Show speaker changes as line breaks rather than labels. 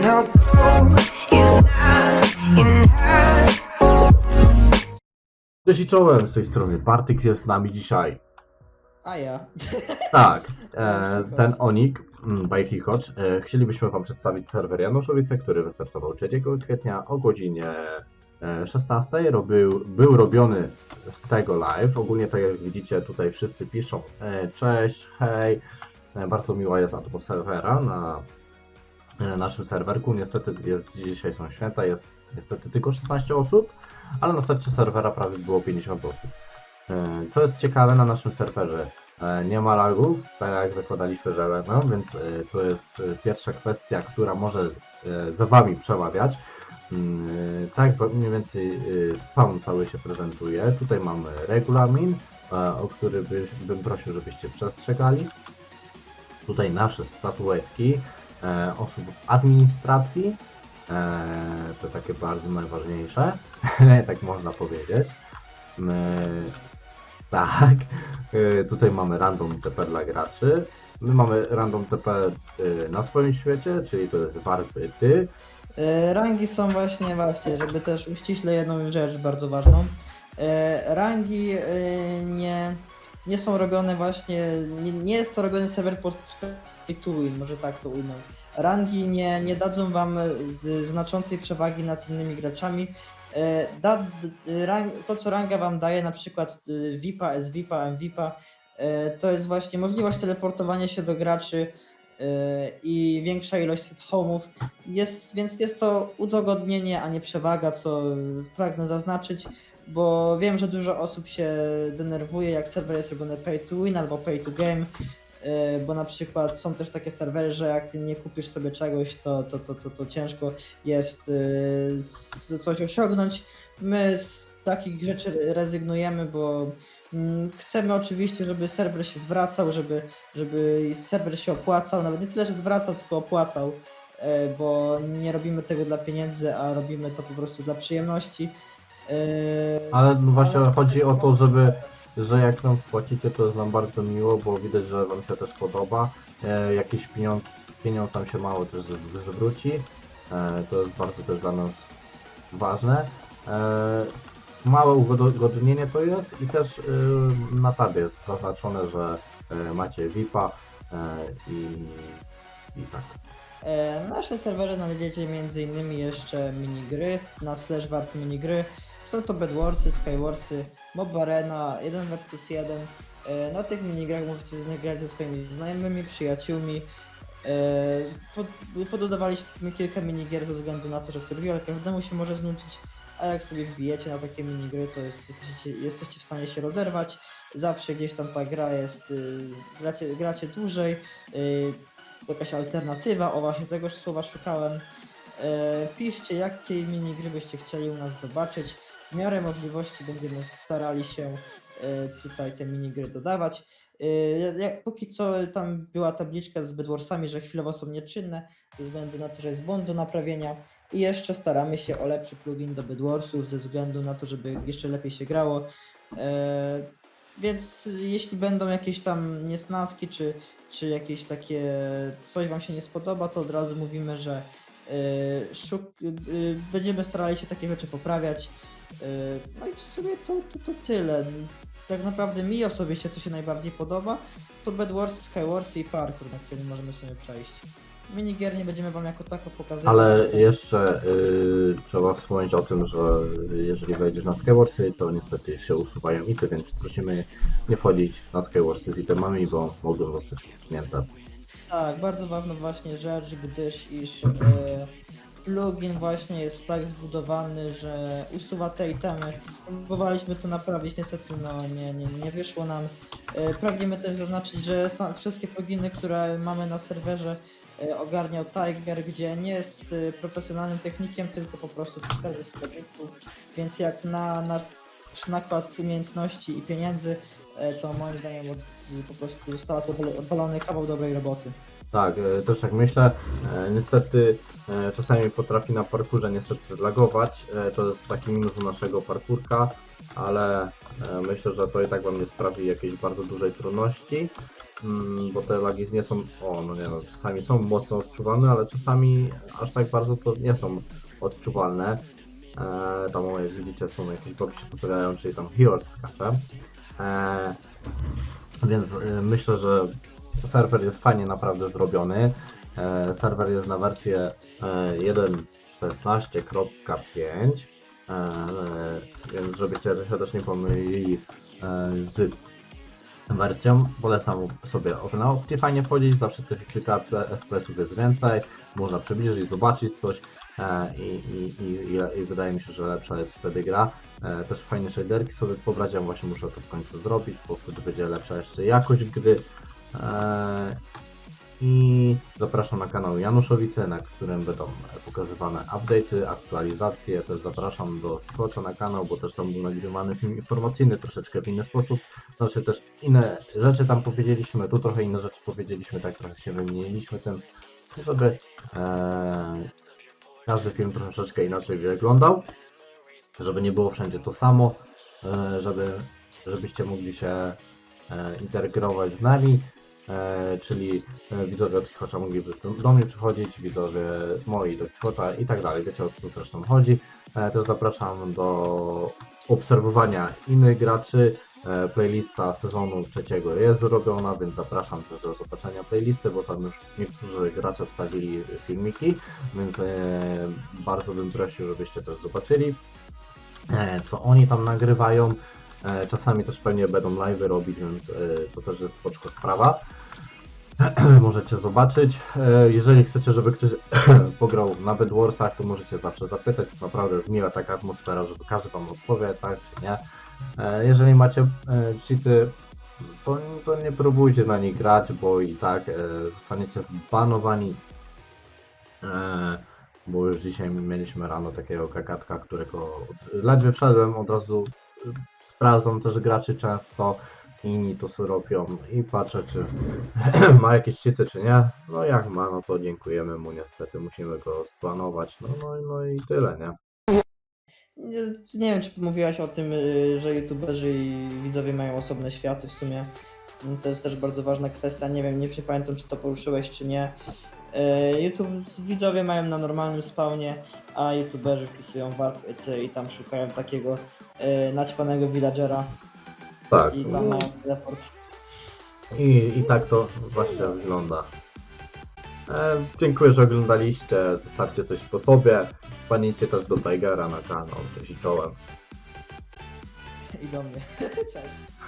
no is not.
Cześć i czołem, z tej strony Bartyk jest z nami dzisiaj.
A ja.
Tak, e, ten Onik, mm, by e, chcielibyśmy Wam przedstawić serwer Januszowice, który wystartował 3 kwietnia o godzinie e, 16. Robił, był robiony z tego live. Ogólnie tak jak widzicie tutaj wszyscy piszą e, cześć, hej. E, bardzo miła jest atmosfera na naszym serwerku. Niestety jest, dzisiaj są święta, jest niestety tylko 16 osób, ale na starcie serwera prawie było 50 osób. E, Co jest ciekawe na naszym serwerze, e, nie ma lagów, tak jak zakładaliśmy, że będą, więc e, to jest e, pierwsza kwestia, która może e, za Wami przemawiać. Mm, e, Tak mniej więcej e, spawn cały się prezentuje. Tutaj mamy regulamin, e, o który by, bym prosił, żebyście przestrzegali. Tutaj nasze statuetki e, osób w administracji, e, to takie bardzo najważniejsze, tak można powiedzieć. My, tak, tutaj mamy random TP dla graczy. My mamy random TP na swoim świecie, czyli to jest warty ty.
E, rangi są właśnie, właśnie, żeby też uściśle jedną rzecz bardzo ważną. E, rangi e, nie, nie są robione właśnie, nie, nie jest to robiony serwer pod win, może tak to ujmę. Rangi nie, nie dadzą wam z- znaczącej przewagi nad innymi graczami. E, rang, to co ranga wam daje, na przykład e, VIPa, SVIPa, MVIPa, e, to jest właśnie możliwość teleportowania się do graczy e, i większa ilość set home'ów. Jest, więc jest to udogodnienie, a nie przewaga, co pragnę zaznaczyć, bo wiem, że dużo osób się denerwuje, jak serwer jest robiony pay to win albo pay to game, bo na przykład są też takie serwery, że jak nie kupisz sobie czegoś, to, to, to, to, to ciężko jest e, coś osiągnąć. My z takich rzeczy rezygnujemy, bo mm, chcemy oczywiście, żeby serwer się zwracał, żeby, żeby serwer się opłacał, nawet nie tyle, że zwracał, tylko opłacał e, bo nie robimy tego dla pieniędzy, a robimy to po prostu dla przyjemności. E,
Ale no właśnie chodzi o to, żeby, że jak nam płacicie, to jest nam bardzo miło, bo widać, że Wam się też podoba. E, jakiś pieniądz, pieniądz nam się mało też zwróci. E, to jest bardzo też dla nas ważne. E, małe udogodnienie to jest i też y, na tabie jest zaznaczone, że e, macie VIP-a e, i, i tak.
e, na naszym serwerze znajdziecie m.in. jeszcze minigry, na slash warp minigry. Są to Bedwarsy, Skywarsy, Mob Arena, 1 vs 1. E, na tych minigrach możecie zagrać ze swoimi znajomymi, przyjaciółmi. E, pod, pododawaliśmy kilka minigier ze względu na to, że survival każdemu się może znudzić, a jak sobie wbijecie na takie minigry, to jest, jesteście, jesteście w stanie się rozerwać. Zawsze gdzieś tam ta gra jest, y, gracie, gracie dłużej, y, jakaś alternatywa, o właśnie tego słowa szukałem. E, piszcie, jakie minigry byście chcieli u nas zobaczyć. W miarę możliwości będziemy starali się e, tutaj te minigry dodawać. E, jak, póki co tam była tabliczka z Bedwarsami, że chwilowo są nieczynne, ze względu na to, że jest błąd do naprawienia. I jeszcze staramy się o lepszy plugin do Bedwarsów, ze względu na to, żeby jeszcze lepiej się grało. E, więc jeśli będą jakieś tam niesnaski, czy, czy jakieś takie coś Wam się nie spodoba, to od razu mówimy, że będziemy starali się takie rzeczy poprawiać. Y, no i w sumie to, to, to tyle. Tak naprawdę mi osobiście co się najbardziej podoba, to Bedwars, Skywars i parkour, na którym możemy sobie przejść. Minigier nie będziemy Wam jako tako pokazywać.
Ale jeszcze y, trzeba wspomnieć o tym, że jeżeli wejdziesz na Skywarsy, to niestety się usuwają ity, więc prosimy nie wchodzić na Skywarsy z itemami, bo mogą zostać usunięte.
Tak, bardzo ważna właśnie rzecz, gdyż iż e, plugin właśnie jest tak zbudowany, że usuwa te itemy. Próbowaliśmy to naprawić, niestety no nie, nie, nie wyszło nam. E, pragniemy też zaznaczyć, że wszystkie pluginy, które mamy na serwerze e, ogarniał Tiger, gdzie nie jest e, profesjonalnym technikiem, tylko po prostu pisarz z sklepików, więc jak na, na nakład umiejętności i pieniędzy, to moim zdaniem po prostu została to odwalony kawał dobrej roboty.
Tak, e, też tak myślę. E, Niestety e, czasami potrafi na parkurze niestety lagować. To jest taki minus u naszego parkurka, ale myślę, że to i tak Wam nie sprawi jakiejś bardzo dużej trudności. mm, bo te lagi nie są, o no nie no, czasami są mocno odczuwalne, ale czasami aż tak bardzo to nie są odczuwalne. Tam jak widzicie są jakieś bloki się pojawiają, czyli tam heroes skacze. Więc e, myślę, że serwer jest fajnie naprawdę zrobiony. E, serwer jest na wersję e, 1.16.5 e, więc żebyście się też nie pomylili e, z wersją, polecam sobie na opcję fajnie wchodzić, zawsze tych kilka FPS-ów jest więcej, można przybliżyć, zobaczyć coś e, i, i, i, i, i wydaje mi się, że lepsza jest wtedy gra. E, też fajne shaderki sobie pobrać, ja właśnie muszę to w końcu zrobić, bo wtedy będzie lepsza jeszcze jakość gry. E, i zapraszam na kanał Januszowice, na którym będą pokazywane update'y, aktualizacje. Też zapraszam do Twitcha na kanał, bo też tam był nagrywany film informacyjny troszeczkę w inny sposób. Znaczy też inne rzeczy tam powiedzieliśmy, tu trochę inne rzeczy powiedzieliśmy, tak trochę się wymieniliśmy tym, żeby e, każdy film troszeczkę inaczej wyglądał, żeby nie było wszędzie to samo, e, żeby, żebyście mogli się e, integrować z nami. E, czyli widzowie od Kichocza mogliby do- mnie przychodzić, widzowie moi do Kichocza i tak dalej. Wiecie o co zresztą chodzi. Też zapraszam do obserwowania innych graczy. E, playlista sezonu trzeciego jest zrobiona, więc zapraszam też do zobaczenia playlisty, bo tam już niektórzy gracze wstawili filmiki, więc e, bardzo bym prosił, żebyście też zobaczyli, e, co oni tam nagrywają. Czasami też pewnie będą live robić, więc to też jest spoczko sprawa. możecie zobaczyć. Jeżeli chcecie, żeby ktoś pograł na Bedwarsach, to możecie zawsze zapytać. Naprawdę jest miła taka atmosfera, żeby każdy wam odpowie, tak czy nie. E, Jeżeli macie e, cheaty, to, to nie próbujcie na nich grać, bo i tak e, zostaniecie zbanowani. Bo już dzisiaj mieliśmy rano takiego kakatka, którego ledwie wszedłem, od razu sprawdzam też graczy często inni to sobie robią i patrzę, czy ma jakieś cheaty, czy nie. No jak ma, no to dziękujemy mu niestety, musimy go splanować. No, no, no i tyle, nie?
Nie, nie wiem, czy mówiłaś o tym, y, że youtuberzy i widzowie mają osobne światy w sumie. To jest też bardzo ważna kwestia. Nie wiem, nie pamiętam, czy to poruszyłeś, czy nie. Y, YouTube widzowie mają na normalnym spawnie, a youtuberzy wpisują warpy i tam szukają takiego y, naćpanego villagera
Tak.
i tam mają teleport.
I, I tak to właśnie wygląda. E, dziękuję, że oglądaliście. Zostawcie coś po sobie. Wpadnijcie też do Tigera na kanał. Cześć i czołem.
I do mnie. Cześć.